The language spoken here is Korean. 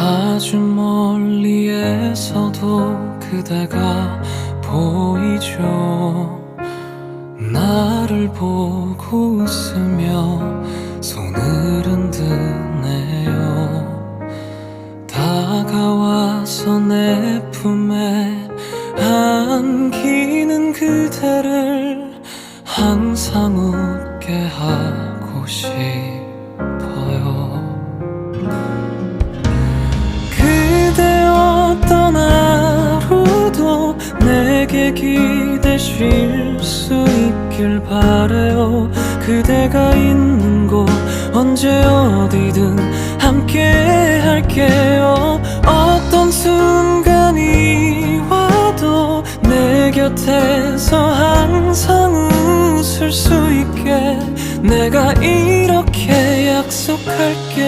아주 멀리에서도 그대가 보이죠. 나를 보고 웃으며 손을 흔드네요. 다가와서 내 품에 안기는 그대를 항상 웃게 하고 싶어요 내게 기대실 수 있길 바래요. 그대가 있는 곳 언제 어디든 함께 할게요. 어떤 순간이 와도 내 곁에서 항상 웃을 수 있게 내가 이렇게 약속할게요